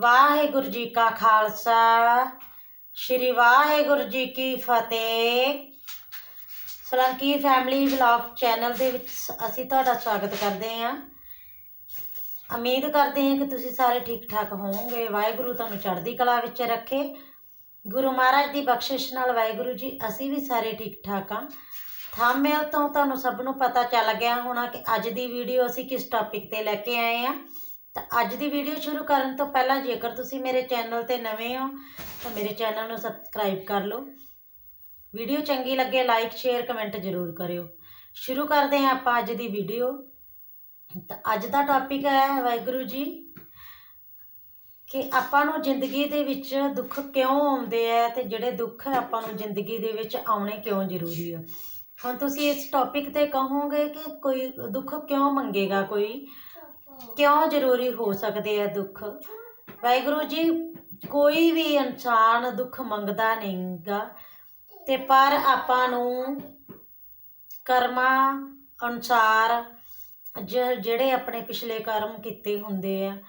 ਵਾਹਿਗੁਰੂ ਜੀ ਕਾ ਖਾਲਸਾ, ਸ੍ਰੀ ਵਾਹਿਗੁਰੂ ਜੀ ਕੀ ਫਤਿਹ। ਸਲੰਕੀ family vlog channel ਦੇ ਵਿੱਚ ਅਸੀਂ ਤੁਹਾਡਾ ਸਵਾਗਤ ਕਰਦੇ ਹਾਂ। ਉਮੀਦ ਕਰਦੇ ਹਾਂ ਕਿ ਤੁਸੀਂ ਸਾਰੇ ਠੀਕ ਠਾਕ ਹੋਵੋਗੇ। ਵਾਹਿਗੁਰੂ ਤੁਹਾਨੂੰ ਚੜ੍ਹਦੀ ਕਲਾ ਵਿੱਚ ਰੱਖੇ। ਗੁਰੂ ਮਹਾਰਾਜ ਦੀ ਬਖਸ਼ਿਸ਼ ਨਾਲ ਵਾਹਿਗੁਰੂ ਜੀ, ਅਸੀਂ ਵੀ ਸਾਰੇ ਠੀਕ ਠਾਕ ਹਾਂ। ਥੰਬਨੇਲ ਤੋਂ ਤੁਹਾਨੂੰ ਸਭ ਨੂੰ ਪਤਾ ਚੱਲ ਗਿਆ ਹੋਣਾ ਕਿ ਅੱਜ ਦੀ ਵੀਡੀਓ ਅਸੀਂ ਕਿਸ ਟੌਪਿਕ ਤੇ ਲੈ ਕੇ ਆਏ ਹਾਂ। ਤਾਂ ਅੱਜ ਦੀ ਵੀਡੀਓ ਸ਼ੁਰੂ ਕਰਨ ਤੋਂ ਪਹਿਲਾਂ ਜੇਕਰ ਤੁਸੀਂ ਮੇਰੇ ਚੈਨਲ ਤੇ ਨਵੇਂ ਹੋ, ਤਾਂ ਮੇਰੇ ਚੈਨਲ ਨੂੰ ਸਬਸਕ੍ਰਾਈਬ ਕਰ ਲਓ। ਵੀਡੀਓ ਚੰਗੀ ਲੱਗੇ ਲਾਈਕ ਸ਼ੇਅਰ ਕਮੈਂਟ ਜ਼ਰੂਰ ਕਰਿਓ। ਸ਼ੁਰੂ ਕਰਦੇ ਹਾਂ ਆਪਾਂ ਅੱਜ ਦੀ ਵੀਡੀਓ ਤਾਂ ਅੱਜ ਦਾ ਟੌਪਿਕ ਹੈ ਵਾਹਿਗੁਰੂ ਜੀ, ਕਿ ਆਪਾਂ ਨੂੰ ਜ਼ਿੰਦਗੀ ਦੇ ਵਿੱਚ ਦੁੱਖ ਕਿਉਂ ਆਉਂਦੇ ਆ ਤੇ ਜਿਹੜੇ ਦੁੱਖ ਆਪਾਂ ਨੂੰ ਜ਼ਿੰਦਗੀ ਦੇ ਵਿੱਚ ਆਉਣੇ ਕਿਉਂ ਜ਼ਰੂਰੀ ਆ? ਹੁਣ ਤੁਸੀਂ ਇਸ ਟੌਪਿਕ ਤੇ ਕਹੋਗੇ ਕਿ ਕੋਈ ਦੁੱਖ ਕਿਉਂ ਮੰਗੇਗਾ ਕੋਈ? ਕਿਉਂ ਜ਼ਰੂਰੀ ਹੋ ਸਕਦੇ ਆ ਦੁੱਖ? ਵਾਹਿਗੁਰੂ ਜੀ, ਕੋਈ ਵੀ ਇਨਸਾਨ ਦੁੱਖ ਮੰਗਦਾ ਨਹੀਂਗਾ। ਤੇ ਪਰ ਆਪਾਂ ਨੂੰ ਕਰਮਾਂ ਅਨੁਸਾਰ ਜ- ਜਿਹੜੇ ਆਪਣੇ ਪਿਛਲੇ ਕਰਮ ਕੀਤੇ ਹੁੰਦੇ ਆ,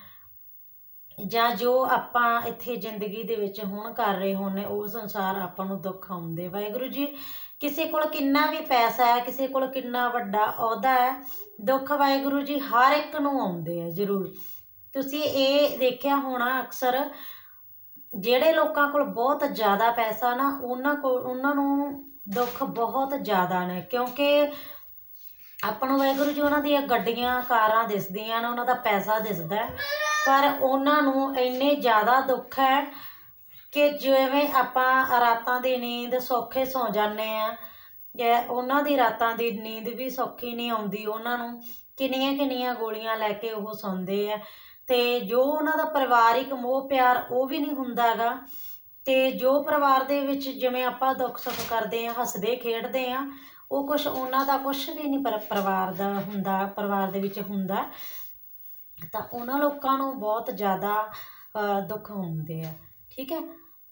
ਜਾਂ ਜੋ ਆਪਾਂ ਇੱਥੇ ਜ਼ਿੰਦਗੀ ਦੇ ਵਿੱਚ ਹੁਣ ਕਰ ਰਹੇ ਹੁੰਨੇ ਉਸ ਅਨੁਸਾਰ ਆਪਾਂ ਨੂੰ ਦੁੱਖ ਆਉਂਦੇ। ਵਾਹਿਗੁਰੂ ਜੀ ਕਿਸੇ ਕੋਲ ਕਿੰਨਾ ਵੀ ਪੈਸਾ ਹੈ, ਕਿਸੇ ਕੋਲ ਕਿੰਨਾ ਵੱਡਾ ਅਹੁਦਾ ਹੈ, ਦੁੱਖ ਵਾਹਿਗੁਰੂ ਜੀ ਹਰ ਇੱਕ ਨੂੰ ਆਉਂਦੇ ਆ ਜ਼ਰੂਰ। ਤੁਸੀਂ ਇਹ ਦੇਖਿਆ ਹੋਣਾ ਅਕਸਰ, ਜਿਹੜੇ ਲੋਕਾਂ ਕੋਲ ਬਹੁਤ ਜ਼ਿਆਦਾ ਪੈਸਾ ਨਾ, ਉਹਨਾਂ ਕੋਲ, ਉਹਨਾਂ ਨੂੰ ਦੁੱਖ ਬਹੁਤ ਜ਼ਿਆਦਾ ਨੇ, ਕਿਉਂਕਿ ਆਪਾਂ ਨੂੰ ਵਾਹਿਗੁਰੂ ਜੀ ਉਹਨਾਂ ਦੀਆਂ ਗੱਡੀਆਂ, ਕਾਰਾਂ ਦਿਸਦੀਆਂ ਨੇ, ਉਹਨਾਂ ਦਾ ਪੈਸਾ ਦਿਸਦਾ ਪਰ ਉਹਨਾਂ ਨੂੰ ਇੰਨੇ ਜ਼ਿਆਦਾ ਦੁੱਖ ਹੈ ਕਿ ਜਿਵੇਂ ਆਪਾਂ ਰਾਤਾਂ ਦੀ ਨੀਂਦ ਸੌਖੇ ਸੌ ਜਾਂਦੇ ਆ ਜਾਂ ਉਹਨਾਂ ਦੀ ਰਾਤਾਂ ਦੀ ਨੀਂਦ ਵੀ ਸੌਖੀ ਨਹੀਂ ਆਉਂਦੀ, ਉਹਨਾਂ ਨੂੰ ਕਿੰਨੀਆਂ ਕਿੰਨੀਆਂ ਗੋਲੀਆਂ ਲੈ ਕੇ ਉਹ ਸੌਂਦੇ ਆ। ਤੇ ਜੋ ਉਹਨਾਂ ਦਾ ਪਰਿਵਾਰਿਕ ਮੋਹ ਪਿਆਰ ਉਹ ਵੀ ਨਹੀਂ ਹੁੰਦਾਗਾ ਤੇ ਜੋ ਪਰਿਵਾਰ ਦੇ ਵਿੱਚ ਜਿਵੇਂ ਆਪਾਂ ਦੁੱਖ ਸੁੱਖ ਕਰਦੇ ਆ, ਹੱਸਦੇ, ਖੇਡਦੇ ਆ, ਉਹ ਕੁਝ ਉਹਨਾਂ ਦਾ ਕੁਝ ਵੀ ਨਹੀਂ ਪਰ ਪਰਿਵਾਰ ਦਾ ਹੁੰਦਾ, ਪਰਿਵਾਰ ਦੇ ਵਿੱਚ ਹੁੰਦਾ। ਤਾਂ ਉਹਨਾਂ ਲੋਕਾਂ ਨੂੰ ਬਹੁਤ ਜ਼ਿਆਦਾ ਦੁੱਖ ਹੁੰਦੇ ਆ। ਠੀਕ ਹੈ?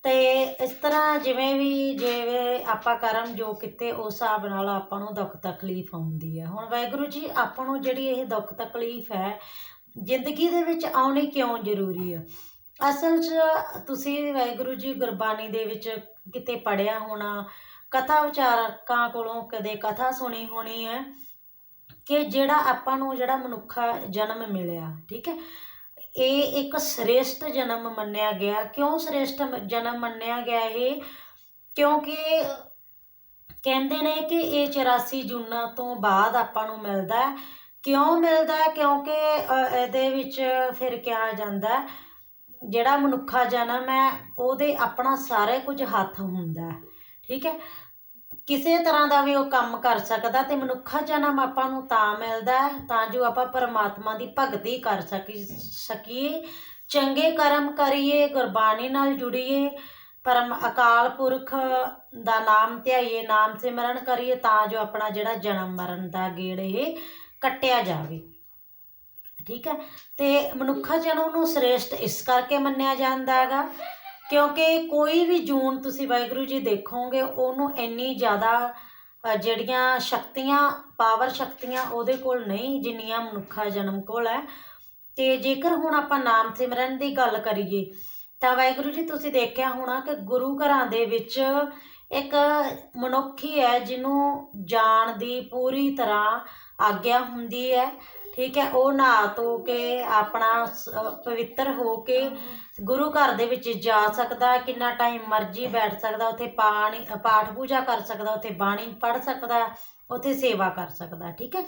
ਤੇ ਇਸ ਤਰ੍ਹਾਂ ਜਿਵੇਂ ਵੀ, ਜਿਵੇਂ ਆਪਾਂ ਕਰਮ ਜੋ ਕੀਤੇ, ਉਸ ਹਿਸਾਬ ਨਾਲ ਆਪਾਂ ਨੂੰ ਦੁੱਖ ਤਕਲੀਫ ਆਉਂਦੀ ਹੈ ਹੁਣ ਵਾਹਿਗੁਰੂ ਜੀ, ਆਪਾਂ ਨੂੰ ਜਿਹੜੀ ਇਹ ਦੁੱਖ ਤਕਲੀਫ ਹੈ, ਜ਼ਿੰਦਗੀ ਦੇ ਵਿੱਚ ਆਉਣੀ ਕਿਉਂ ਜ਼ਰੂਰੀ ਹੈ ਅਸਲ 'ਚ ਤੁਸੀਂ ਵਾਹਿਗੁਰੂ ਜੀ, ਗੁਰਬਾਣੀ ਦੇ ਵਿੱਚ ਕਿਤੇ ਪੜਿਆ ਹੋਣਾ, ਕਥਾ ਵਿਚਾਰਕਾਂ ਕੋਲੋਂ ਕਦੇ ਕਥਾ ਸੁਣੀ ਹੋਣੀ ਹੈ, ਕਿ ਜਿਹੜਾ ਆਪਾਂ ਨੂੰ, ਜਿਹੜਾ ਮਨੁੱਖਾ ਜਨਮ ਮਿਲਿਆ, ਠੀਕ ਹੈ? ਇਹ ਇੱਕ ਸ੍ਰੇਸ਼ਟ ਜਨਮ ਮੰਨਿਆ ਗਿਆ। ਕਿਉਂ ਸ੍ਰੇਸ਼ਟ ਜਨਮ ਮੰਨਿਆ ਗਿਆ ਇਹ? ਕਿਉਂਕਿ ਕਹਿੰਦੇ ਨੇ ਕਿ ਇਹ 84 ਜੂਨਾਂ ਤੋਂ ਬਾਅਦ ਆਪਾਂ ਨੂੰ ਮਿਲਦਾ ਕਿਉਂ ਮਿਲਦਾ ਕਿਉਂਕਿ ਇਹਦੇ ਵਿੱਚ ਫਿਰ ਕਿਹਾ ਜਾਂਦਾ ਜਿਹੜਾ ਮਨੁੱਖਾ ਜਨਮ ਹੈ, ਉਹਦੇ ਆਪਣਾ ਸਾਰੇ ਕੁਝ ਹੱਥ ਹੁੰਦਾ ਠੀਕ ਹੈ? ਕਿਸੇ ਤਰ੍ਹਾਂ ਦਾ ਵੀ ਉਹ ਕੰਮ ਕਰ ਸਕਦਾ ਤੇ ਮਨੁੱਖਾ ਜਨਮ ਆਪਾਂ ਨੂੰ ਤਾਂ ਮਿਲਦਾ ਤਾਂ ਜੋ ਆਪਾਂ ਪਰਮਾਤਮਾ ਦੀ ਭਗਤੀ ਕਰ ਸਕੀ, ਸਕੀਏ। ਚੰਗੇ ਕਰਮ ਕਰੀਏ, ਗੁਰਬਾਣੀ ਨਾਲ ਜੁੜੀਏ, ਪਰਮ ਅਕਾਲ ਪੁਰਖ ਦਾ ਨਾਮ ਧਿਆਈਏ, ਨਾਮ ਸਿਮਰਨ ਕਰੀਏ, ਤਾਂ ਜੋ ਆਪਣਾ ਜਿਹੜਾ ਜਨਮ ਮਰਨ ਦਾ ਗੇੜ ਇਹ ਕੱਟਿਆ ਜਾਵੇ। ਠੀਕ ਹੈ? ਤੇ ਮਨੁੱਖਾ ਜਨਮ ਨੂੰ ਸ੍ਰੇਸ਼ਟ ਇਸ ਕਰਕੇ ਮੰਨਿਆ ਜਾਂਦਾ ਹੈਗਾ ਕਿਉਂਕਿ ਕੋਈ ਵੀ ਜੂਨ ਤੁਸੀਂ ਵਾਹਿਗੁਰੂ ਜੀ ਦੇਖੋਗੇ, ਉਹਨੂੰ ਇੰਨੀ ਜ਼ਿਆਦਾ ਜਿਹੜੀਆਂ ਸ਼ਕਤੀਆਂ ਪਾਵਰ ਸ਼ਕਤੀਆਂ ਉਹਦੇ ਕੋਲ ਨਹੀਂ, ਜਿੰਨੀਆਂ ਮਨੁੱਖਾ ਜਨਮ ਕੋਲ ਹੈ। ਤੇ ਜੇਕਰ ਹੁਣ ਆਪਾਂ ਨਾਮ ਸਿਮਰਨ ਦੀ ਗੱਲ ਕਰੀਏ, ਤਾਂ ਵਾਹਿਗੁਰੂ ਜੀ ਤੁਸੀਂ ਦੇਖਿਆ ਹੋਣਾ ਕਿ ਗੁਰੂ ਘਰਾਂ ਦੇ ਵਿੱਚ ਇੱਕ ਮਨੁੱਖ ਹੀ ਹੈ ਜਿਹਨੂੰ ਜਾਣ ਦੀ ਪੂਰੀ ਤਰ੍ਹਾਂ ਆਗਿਆ ਹੁੰਦੀ ਹੈ। ਠੀਕ ਹੈ, ਉਹ ਨਹਾ ਧੋ ਕੇ, ਆਪਣਾ ਪਵਿੱਤਰ ਹੋ ਕੇ ਗੁਰੂ ਘਰ ਦੇ ਵਿੱਚ ਜਾ ਸਕਦਾ, ਕਿੰਨਾ ਟਾਈਮ ਮਰਜ਼ੀ ਬੈਠ ਸਕਦਾ, ਉੱਥੇ ਪਾਣੀ, ਪਾਠ ਪੂਜਾ ਕਰ ਸਕਦਾ, ਉੱਥੇ ਬਾਣੀ ਪੜ੍ਹ ਸਕਦਾ, ਉੱਥੇ ਸੇਵਾ ਕਰ ਸਕਦਾ, ਠੀਕ ਹੈ?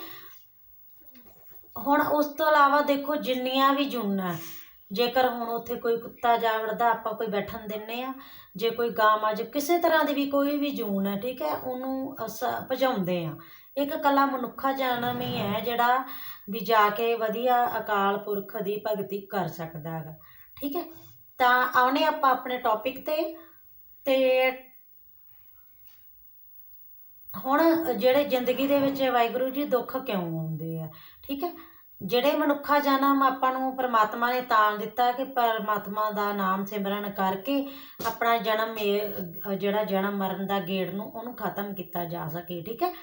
ਹੁਣ ਉਸ ਤੋਂ ਇਲਾਵਾ ਦੇਖੋ, ਜਿੰਨੀਆਂ ਵੀ ਜੂਨਾਂ, ਜੇਕਰ ਹੁਣ ਉੱਥੇ ਕੋਈ ਕੁੱਤਾ ਜਾ ਵੜਦਾ ਆਪਾਂ ਕੋਈ ਬੈਠਣ ਦਿੰਨੇ ਆ, ਜੇ ਕੋਈ ਗਾਂ ਮੱਝ ਕਿਸੇ ਤਰ੍ਹਾਂ ਦੀ ਵੀ ਕੋਈ ਵੀ ਜੂਨ ਹੈ ਠੀਕ ਹੈ, ਉਹਨੂੰ ਅਸ ਭਜਾਉਂਦੇ ਆ। ਇੱਕ ਕਲਾ ਮਨੁੱਖਾ ਜਨਮ ਹੀ ਹੈ ਜਿਹੜਾ ਵੀ ਜਾ ਕੇ ਵਧੀਆ ਅਕਾਲ ਪੁਰਖ ਦੀ ਭਗਤੀ ਕਰ ਸਕਦਾ ਹੈਗਾ। ਠੀਕ ਹੈ? ਤਾਂ ਆਉਣੇ ਆਪਾਂ ਆਪਣੇ ਟੌਪਿਕ ਤੇ। ਤੇ ਹੁਣ ਜਿਹੜੇ ਜ਼ਿੰਦਗੀ ਦੇ ਵਿੱਚ ਵਾਹਿਗੁਰੂ ਜੀ ਦੁੱਖ ਕਿਉਂ ਆਉਂਦੇ ਆ? ਠੀਕ ਹੈ? ਜਿਹੜੇ ਮਨੁੱਖਾ ਜਨਮ ਆਪਾਂ ਨੂੰ ਪਰਮਾਤਮਾ ਨੇ ਤਾਂ ਦਿੱਤਾ ਕਿ ਪਰਮਾਤਮਾ ਦਾ ਨਾਮ ਸਿਮਰਨ ਕਰਕੇ ਆਪਣਾ ਜਨਮ ਇਹ, ਜਿਹੜਾ ਜਨਮ ਮਰਨ ਦਾ ਗੇੜ ਨੂੰ ਉਹਨੂੰ ਖਤਮ ਕੀਤਾ ਜਾ ਸਕੇ। ਠੀਕ ਹੈ?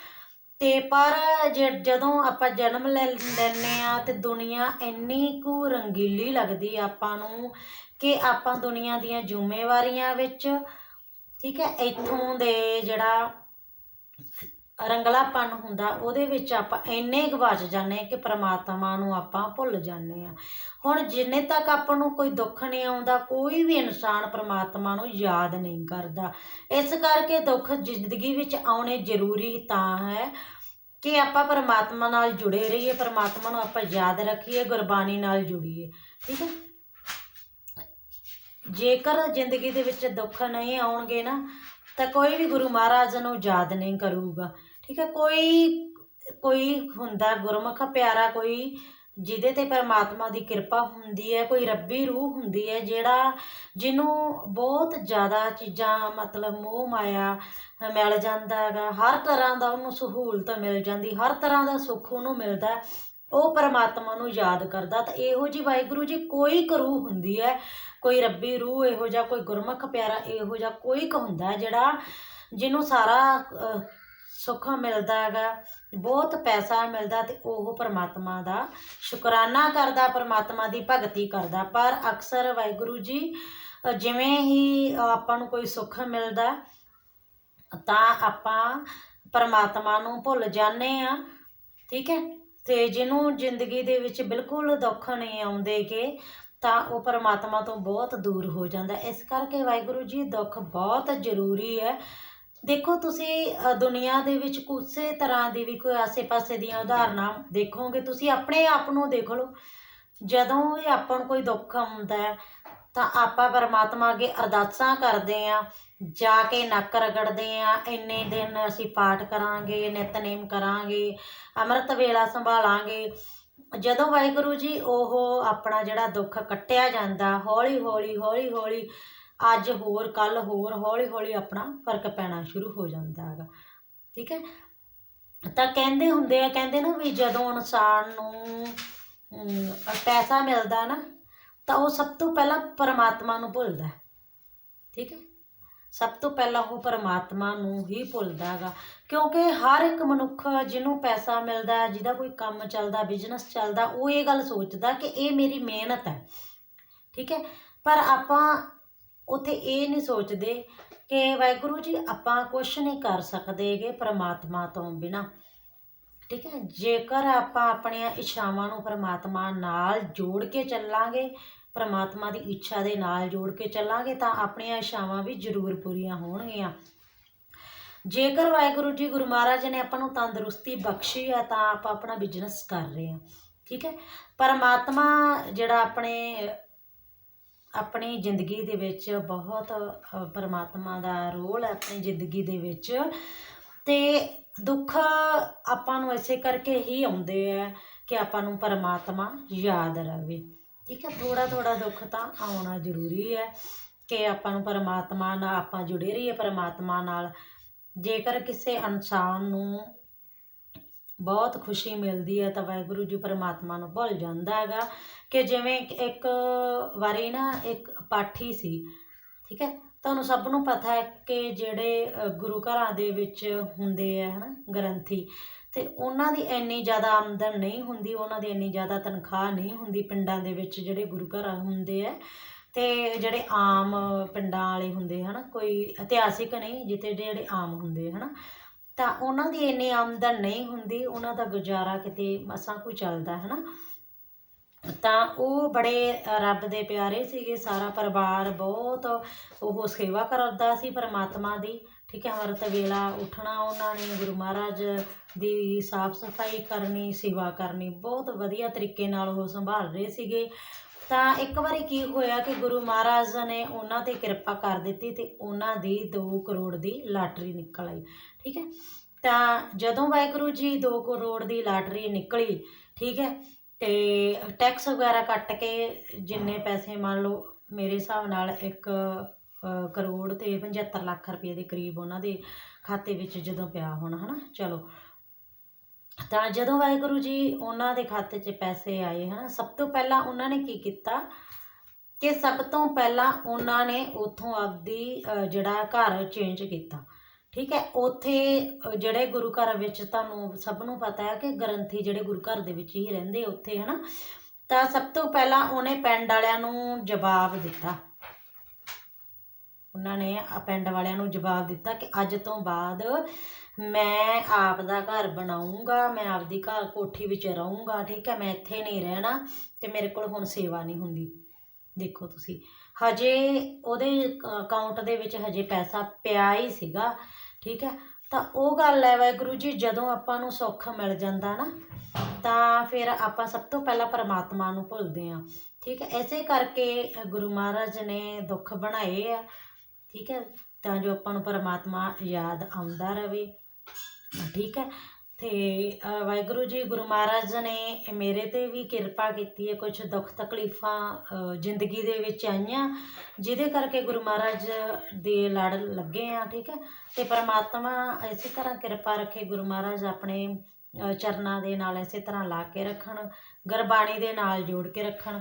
ਤੇ ਪਰ ਜ- ਜਦੋਂ ਆਪਾਂ ਜਨਮ ਲੈ, ਲੈਂਦੇ ਆ ਤੇ ਦੁਨੀਆ ਇੰਨੀ ਕੁ ਰੰਗੀਲੀ ਲੱਗਦੀ ਆਪਾਂ ਨੂੰ ਕਿ ਆਪਾਂ ਦੁਨੀਆ ਦੀਆਂ ਜ਼ਿੰਮੇਵਾਰੀਆਂ ਵਿੱਚ, ਠੀਕ ਹੈ, ਇੱਥੋਂ ਦੇ ਜਿਹੜਾ ਰੰਗਲਾਪਨ ਹੁੰਦਾ, ਉਹਦੇ ਵਿੱਚ ਆਪਾਂ ਇੰਨੇ ਗਵਾਚ ਜਾਂਦੇ ਕਿ ਪ੍ਰਮਾਤਮਾ ਨੂੰ ਆਪਾਂ ਭੁੱਲ ਜਾਂਦੇ ਆ ਹੁਣ ਜਿੰਨੇ ਤੱਕ ਆਪਾਂ ਨੂੰ ਕੋਈ ਦੁੱਖ ਨਹੀਂ ਆਉਂਦਾ, ਕੋਈ ਵੀ ਇਨਸਾਨ ਪ੍ਰਮਾਤਮਾ ਨੂੰ ਯਾਦ ਨਹੀਂ ਕਰਦਾ। ਇਸ ਕਰਕੇ ਦੁੱਖ ਜ਼ਿੰਦਗੀ ਵਿੱਚ ਆਉਣੇ ਜ਼ਰੂਰੀ ਤਾਂ ਹੈ ਕਿ ਆਪਾਂ ਪਰਮਾਤਮਾ ਨਾਲ ਜੁੜੇ ਰਹੀਏ, ਪਰਮਾਤਮਾ ਨੂੰ ਆਪਾਂ ਯਾਦ ਰੱਖੀਏ, ਗੁਰਬਾਣੀ ਨਾਲ ਜੁੜੀਏ। ਠੀਕ ਹੈ? ਜੇਕਰ ਜ਼ਿੰਦਗੀ ਦੇ ਵਿੱਚ ਦੁੱਖ ਨਹੀਂ ਆਉਣਗੇ ਨਾ, ਤਾਂ ਕੋਈ ਵੀ ਗੁਰੂ ਮਹਾਰਾਜ ਨੂੰ ਯਾਦ ਨਹੀਂ ਕਰੂਗਾ। ਠੀਕ ਹੈ, ਕੋਈ ਕੋਈ ਹੁੰਦਾ ਗੁਰਮੁਖ ਪਿਆਰਾ ਕੋਈ, ਜਿਹਦੇ ਤੇ ਪਰਮਾਤਮਾ ਦੀ ਕਿਰਪਾ ਹੁੰਦੀ ਹੈ, ਕੋਈ ਰੱਬੀ ਰੂਹ ਹੁੰਦੀ ਹੈ, ਜਿਹੜਾ ਜਿਹਨੂੰ ਬਹੁਤ ਜ਼ਿਆਦਾ ਚੀਜ਼ਾਂ, ਮਤਲਬ ਮੋਹ ਮਾਇਆ ਮਿਲ ਜਾਂਦਾ ਹੈਗਾ, ਹਰ ਤਰ੍ਹਾਂ ਦਾ ਉਹਨੂੰ ਸਹੂਲਤ ਮਿਲ ਜਾਂਦੀ, ਹਰ ਤਰ੍ਹਾਂ ਦਾ ਸੁੱਖ ਉਹਨੂੰ ਮਿਲਦਾ, ਉਹ ਪਰਮਾਤਮਾ ਨੂੰ ਯਾਦ ਕਰਦਾ, ਤਾਂ ਇਹੋ ਜੀ ਵਾਹਿਗੁਰੂ ਜੀ ਕੋਈ ਕੁ ਰੂਹ ਹੁੰਦੀ ਹੈ, ਕੋਈ ਰੱਬੀ ਰੂਹ ਇਹੋ ਜਿਹਾ, ਕੋਈ ਗੁਰਮੁਖ ਪਿਆਰਾ ਇਹੋ ਜਿਹਾ ਕੋਈ ਕੁ ਹੁੰਦਾ ਜਿਹੜਾ ਜਿਹਨੂੰ ਸਾਰਾ ਸੁੱਖ ਮਿਲਦਾ ਹੈਗਾ, ਬਹੁਤ ਪੈਸਾ ਮਿਲਦਾ ਤੇ ਉਹ ਪਰਮਾਤਮਾ ਦਾ ਸ਼ੁਕਰਾਨਾ ਕਰਦਾ, ਪਰਮਾਤਮਾ ਦੀ ਭਗਤੀ ਕਰਦਾ। ਪਰ ਅਕਸਰ ਵਾਹਿਗੁਰੂ ਜੀ, ਜਿਵੇਂ ਹੀ ਆਪਾਂ ਨੂੰ ਕੋਈ ਸੁੱਖ ਮਿਲਦਾ, ਤਾਂ ਆਪਾਂ ਪਰਮਾਤਮਾ ਨੂੰ ਭੁੱਲ ਜਾਂਦੇ ਆ ਠੀਕ ਹੈ? ਤੇ ਜਿਹਨੂੰ ਜ਼ਿੰਦਗੀ ਦੇ ਵਿੱਚ ਬਿਲਕੁਲ ਦੁੱਖ ਨਹੀਂ ਆਉਂਦੇ ਆਉਂਦੇਗੇ ਤਾਂ ਉਹ ਪਰਮਾਤਮਾ ਤੋਂ ਬਹੁਤ ਦੂਰ ਹੋ ਜਾਂਦਾ। ਇਸ ਕਰਕੇ ਵਾਹਿਗੁਰੂ ਜੀ, ਦੁੱਖ ਬਹੁਤ ਜ਼ਰੂਰੀ ਹੈ। ਦੇਖੋ ਤੁਸੀਂ ਅ, ਦੁਨੀਆ ਦੇ ਵਿੱਚ ਕਿਸੇ ਤਰ੍ਹਾਂ ਦੀ ਵੀ ਕੋਈ ਆਸੇ-ਪਾਸੇ ਦੀਆਂ ਉਦਾਹਰਨਾਂ ਦੇਖੋਗੇ ਤੁਸੀਂ ਆਪਣੇ ਆਪ ਨੂੰ ਦੇਖ ਲਓ। ਜਦੋਂ ਵੀ ਆਪਾਂ ਨੂੰ ਕੋਈ ਦੁੱਖ ਆਉਂਦਾ ਹੈ ਤਾਂ ਆਪਾਂ ਪਰਮਾਤਮਾ ਅੱਗੇ ਅਰਦਾਸਾਂ ਕਰਦੇ ਆ ਜਾ ਕੇ ਨੱਕ ਰਗੜਦੇ ਆ ਇੰਨੇ ਦਿਨ ਅਸੀਂ ਪਾਠ ਕਰਾਂਗੇ ਨਿਤਨੇਮ ਕਰਾਂਗੇ ਅੰਮ੍ਰਿਤ ਵੇਲਾ ਸੰਭਾਲਾਂਗੇ। ਜਦੋਂ ਵਾਹਿਗੁਰੂ ਜੀ ਉਹ ਆਪਣਾ ਜਿਹੜਾ ਦੁੱਖ ਕੱਟਿਆ ਜਾਂਦਾ ਹੌਲੀ ਹੌਲੀ ਹੌਲੀ ਹੌਲੀ ਅੱਜ ਹੋਰ ਕੱਲ ਹੋਰ ਹੌਲੀ ਹੌਲੀ ਆਪਣਾ ਫ਼ਰਕ ਪੈਣਾ ਸ਼ੁਰੂ ਹੋ ਜਾਂਦਾ ਹੈਗਾ। ਠੀਕ ਹੈ? ਤਾਂ ਕਹਿੰਦੇ ਹੁੰਦੇ ਆ, ਕਹਿੰਦੇ ਨਾ ਵੀ ਜਦੋਂ ਇਨਸਾਨ ਨੂੰ ਪੈਸਾ ਮਿਲਦਾ ਨਾ, ਤਾਂ ਉਹ ਸਭ ਤੋਂ ਪਹਿਲਾਂ ਪਰਮਾਤਮਾ ਨੂੰ ਭੁੱਲਦਾ ਠੀਕ ਹੈ? ਸਭ ਤੋਂ ਪਹਿਲਾਂ ਉਹ ਪਰਮਾਤਮਾ ਨੂੰ ਹੀ ਭੁੱਲਦਾ ਹੈਗਾ, ਕਿਉਂਕਿ ਹਰ ਇੱਕ ਮਨੁੱਖ ਜਿਹਨੂੰ ਪੈਸਾ ਮਿਲਦਾ, ਜਿਹਦਾ ਕੋਈ ਕੰਮ ਚੱਲਦਾ ਬਿਜ਼ਨਸ ਚੱਲਦਾ, ਉਹ ਇਹ ਗੱਲ ਸੋਚਦਾ ਕਿ ਇਹ ਮੇਰੀ ਮਿਹਨਤ ਹੈ। ਠੀਕ ਹੈ? ਪਰ ਆਪਾਂ ਉੱਥੇ ਇਹ ਨਹੀਂ ਸੋਚਦੇ ਕਿ ਵਾਹਿਗੁਰੂ ਜੀ, ਆਪਾਂ ਕੁਝ ਨਹੀਂ ਕਰ ਸਕਦੇਗੇ ਪ੍ਰਮਾਤਮਾ ਤੋਂ ਬਿਨਾ। ਠੀਕ ਹੈ, ਜੇਕਰ ਆਪਾਂ ਆਪਣੀਆਂ ਇੱਛਾਵਾਂ ਨੂੰ ਪ੍ਰਮਾਤਮਾ ਨਾਲ ਜੋੜ ਕੇ ਚੱਲਾਂਗੇ, ਪ੍ਰਮਾਤਮਾ ਦੀ ਇੱਛਾ ਦੇ ਨਾਲ ਜੋੜ ਕੇ ਚੱਲਾਂਗੇ, ਤਾਂ ਆਪਣੀਆਂ ਇੱਛਾਵਾਂ ਵੀ ਜ਼ਰੂਰ ਪੂਰੀਆਂ ਹੋਣਗੀਆਂ। ਜੇਕਰ ਵਾਹਿਗੁਰੂ ਜੀ, ਗੁਰੂ ਮਹਾਰਾਜ ਨੇ ਆਪਾਂ ਨੂੰ ਤੰਦਰੁਸਤੀ ਬਖਸ਼ੀ ਹੈ, ਤਾਂ ਆਪਾਂ ਆਪਣਾ ਬਿਜ਼ਨਸ ਕਰ ਰਹੇ ਹਾਂ। ਠੀਕ ਹੈ, ਪਰਮਾਤਮਾ ਜਿਹੜਾ ਆਪਣੇ ਆਪਣੀ ਜ਼ਿੰਦਗੀ ਦੇ ਵਿੱਚ ਬਹੁਤ ਪਰਮਾਤਮਾ ਦਾ ਰੋਲ ਹੈ ਆਪਣੀ ਜ਼ਿੰਦਗੀ ਦੇ ਵਿੱਚ। ਤੇ ਦੁੱਖ ਆਪਾਂ ਨੂੰ ਇਸੇ ਕਰਕੇ ਹੀ ਆਉਂਦੇ ਆ ਕਿ ਆਪਾਂ ਨੂੰ ਪਰਮਾਤਮਾ ਯਾਦ ਰਵੇ। ਠੀਕ ਹੈ ਥੋੜਾ ਥੋੜਾ ਦੁੱਖ ਤਾਂ ਆਉਣਾ ਜ਼ਰੂਰੀ ਹੈ ਕਿ ਆਪਾਂ ਨੂੰ ਪਰਮਾਤਮਾ ਨਾਲ, ਆਪਾਂ ਜੁੜੇ ਰਹੀਏ ਪਰਮਾਤਮਾ ਨਾਲ। ਜੇਕਰ ਕਿਸੇ ਇਨਸਾਨ ਨੂੰ ਬਹੁਤ ਖੁਸ਼ੀ ਮਿਲਦੀ ਹੈ ਤਾਂ ਵਾਹਿਗੁਰੂ ਜੀ ਪਰਮਾਤਮਾ ਨੂੰ ਭੁੱਲ ਜਾਂਦਾ ਹੈਗਾ ਕਿ ਜਿਵੇਂ ਇੱਕ ਵਾਰੀ ਨਾ ਇੱਕ ਪਾਠੀ ਸੀ, ਠੀਕ ਹੈ? ਤੁਹਾਨੂੰ ਸਭ ਨੂੰ ਪਤਾ ਹੈ ਕਿ ਜਿਹੜੇ ਗੁਰੂ ਘਰਾਂ ਦੇ ਵਿੱਚ ਹੁੰਦੇ ਆ, ਹਨਾ, ਗ੍ਰੰਥੀ, ਤੇ ਉਹਨਾਂ ਦੀ ਇੰਨੀ ਜ਼ਿਆਦਾ ਆਮਦਨ ਨਹੀਂ ਹੁੰਦੀ, ਉਹਨਾਂ ਦੀ ਇੰਨੀ ਜ਼ਿਆਦਾ ਤਨਖਾਹ ਨਹੀਂ ਹੁੰਦੀ ਪਿੰਡਾਂ ਦੇ ਵਿੱਚ ਜਿਹੜੇ ਗੁਰੂ ਘਰ ਹੁੰਦੇ ਆ, ਤੇ ਜਿਹੜੇ ਆਮ ਪਿੰਡਾਂ ਵਾਲੇ ਹੁੰਦੇ, ਹਨਾ, ਕੋਈ ਇਤਿਹਾਸਿਕ ਨਹੀਂ, ਜਿੱਥੇ ਜਿਹੜੇ ਆਮ ਹੁੰਦੇ, ਹਨਾ ਤਾਂ ਉਹਨਾਂ ਦੀ ਇੰਨੀ ਆਮਦਨ ਨਹੀਂ ਹੁੰਦੀ, ਉਹਨਾਂ ਦਾ ਗੁਜ਼ਾਰਾ ਕਿਤੇ ਮਸਾਂ ਕੋਈ ਚੱਲਦਾ ਹੈ ਨਾ ਤਾਂ ਉਹ ਬੜੇ ਰੱਬ ਦੇ ਪਿਆਰੇ ਸੀਗੇ, ਸਾਰਾ ਪਰਿਵਾਰ ਬਹੁਤ ਉਹ ਸੇਵਾ ਕਰਦਾ ਸੀ ਪਰਮਾਤਮਾ ਦੀ, ਠੀਕ ਹੈ? ਅੰਮ੍ਰਿਤ ਵੇਲਾ ਉੱਠਣਾ ਉਹਨਾਂ ਨੇ, ਗੁਰੂ ਮਹਾਰਾਜ ਦੀ ਸਾਫ਼ ਸਫ਼ਾਈ ਕਰਨੀ, ਸੇਵਾ ਕਰਨੀ, ਬਹੁਤ ਵਧੀਆ ਤਰੀਕੇ ਨਾਲ ਉਹ ਸੰਭਾਲ ਰਹੇ ਸੀਗੇ। ਤਾਂ ਇੱਕ ਵਾਰੀ ਕੀ ਹੋਇਆ ਕਿ ਗੁਰੂ ਮਹਾਰਾਜ ਨੇ ਉਹਨਾਂ ਤੇ ਕਿਰਪਾ ਕਰ ਦਿੱਤੀ ਤੇ ਉਹਨਾਂ ਦੀ 2 ਕਰੋੜ ਦੀ ਲਾਟਰੀ ਨਿਕਲ ਆਈ, ਠੀਕ ਹੈ? ਤਾਂ ਜਦੋਂ ਵਾਹਿਗੁਰੂ ਜੀ 2 ਕਰੋੜ ਦੀ ਲਾਟਰੀ ਨਿਕਲੀ, ਠੀਕ ਹੈ? ਤੇ ਟੈਕਸ ਵਗੈਰਾ ਕੱਟ ਕੇ ਜਿੰਨੇ ਪੈਸੇ ਮੰਨ ਲਓ, ਮੇਰੇ ਹਿਸਾਬ ਨਾਲ ਇੱਕ ਕਰੋੜ ਤੇ 75 ਲੱਖ ਰੁਪਏ ਦੇ ਕਰੀਬ ਉਹਨਾਂ ਦੇ ਖਾਤੇ ਵਿੱਚ ਜਦੋਂ ਪਿਆ ਹੋਣਾ, ਹਨਾ? ਚਲੋ ਤਾਂ ਜਦੋਂ ਵਾਹਿਗੁਰੂ ਜੀ ਉਹਨਾਂ ਦੇ ਖਾਤੇ 'ਚ ਪੈਸੇ ਆਏ, ਹਨਾ, ਸਭ ਤੋਂ ਪਹਿਲਾਂ ਉਹਨਾਂ ਨੇ ਕੀ ਕੀਤਾ ਕਿ ਸਭ ਤੋਂ ਪਹਿਲਾਂ ਉਹਨਾਂ ਨੇ ਉਥੋਂ ਆਪਦੀ ਜਿਹੜਾ ਘਰ ਚੇਂਜ ਕੀਤਾ। ਠੀਕ ਹੈ, ਉੱਥੇ ਜਿਹੜੇ ਗੁਰੂ ਘਰ ਵਿੱਚ ਤੁਹਾਨੂੰ ਸਭ ਨੂੰ ਪਤਾ ਹੈ ਕਿ ਗ੍ਰੰਥੀ ਜਿਹੜੇ ਗੁਰੂ ਘਰ ਦੇ ਵਿੱਚ ਹੀ ਰਹਿੰਦੇ ਉੱਥੇ, ਹਨਾ, ਤਾਂ ਸਭ ਤੋਂ ਪਹਿਲਾਂ ਉਹਨੇ ਪਿੰਡ ਵਾਲਿਆਂ ਨੂੰ ਜਵਾਬ ਦਿੱਤਾ। ਉਹਨਾਂ ਨੇ ਆ ਪਿੰਡ ਵਾਲਿਆਂ ਨੂੰ ਜਵਾਬ ਦਿੱਤਾ ਕਿ ਅੱਜ ਤੋਂ ਬਾਅਦ ਮੈਂ ਆਪ ਦਾ ਘਰ ਬਣਾਉਂਗਾ ਮੈਂ ਆਪਦੀ ਘਰ ਕੋਠੀ ਵਿੱਚ ਰਹੂੰਗਾ, ਠੀਕ ਹੈ, ਮੈਂ ਇੱਥੇ ਨਹੀਂ ਰਹਿਣਾ ਤੇ ਮੇਰੇ ਕੋਲ ਹੁਣ ਸੇਵਾ ਨਹੀਂ ਹੁੰਦੀ। ਦੇਖੋ ਤੁਸੀਂ, ਹਜੇ ਉਹਦੇ ਅਕਾਊਂਟ ਦੇ ਵਿੱਚ ਹਜੇ ਪੈਸਾ ਪਿਆ ਹੀ ਸੀਗਾ, ਠੀਕ ਹੈ, ਤਾਂ ਉਹ ਗੱਲ ਹੈ ਵਾਹਿਗੁਰੂ ਜੀ, ਜਦੋਂ ਆਪਾਂ ਨੂੰ ਸੁੱਖ ਮਿਲ ਜਾਂਦਾ ਨਾ, ਤਾਂ ਫਿਰ ਆਪਾਂ ਸਭ ਤੋਂ ਪਹਿਲਾਂ ਪਰਮਾਤਮਾ ਨੂੰ ਭੁੱਲਦੇ ਹਾਂ, ਠੀਕ ਹੈ ਐਸੇ ਕਰਕੇ ਗੁਰੂ ਮਹਾਰਾਜ ਨੇ ਦੁੱਖ ਬਣਾਏ ਆ ਠੀਕ ਹੈ? ਤਾਂ ਜੋ ਆਪਾਂ ਨੂੰ ਪਰਮਾਤਮਾ ਯਾਦ ਆਉਂਦਾ ਰਹੇ ਠੀਕ ਹੈ? ਤੇ ਵਾਹਿਗੁਰੂ ਜੀ, ਗੁਰੂ ਮਹਾਰਾਜ ਨੇ ਮੇਰੇ ਤੇ ਵੀ ਕਿਰਪਾ ਕੀਤੀ ਹੈ। ਕੁਝ ਦੁੱਖ ਤਕਲੀਫਾਂ ਜ਼ਿੰਦਗੀ ਦੇ ਵਿੱਚ ਆਈਆਂ, ਜਿਹਦੇ ਕਰਕੇ ਗੁਰੂ ਮਹਾਰਾਜ ਦੇ ਲੜ ਲੱਗੇ ਆ। ਠੀਕ ਹੈ? ਤੇ ਪਰਮਾਤਮਾ ਇਸੇ ਤਰ੍ਹਾਂ ਕਿਰਪਾ ਰੱਖੇ ਗੁਰੂ ਮਹਾਰਾਜ ਆਪਣੇ ਚਰਨਾਂ ਦੇ ਨਾਲ ਇਸੇ ਤਰ੍ਹਾਂ ਲਾ ਕੇ ਰੱਖਣ, ਗੁਰਬਾਣੀ ਦੇ ਨਾਲ ਜੋੜ ਕੇ ਰੱਖਣ।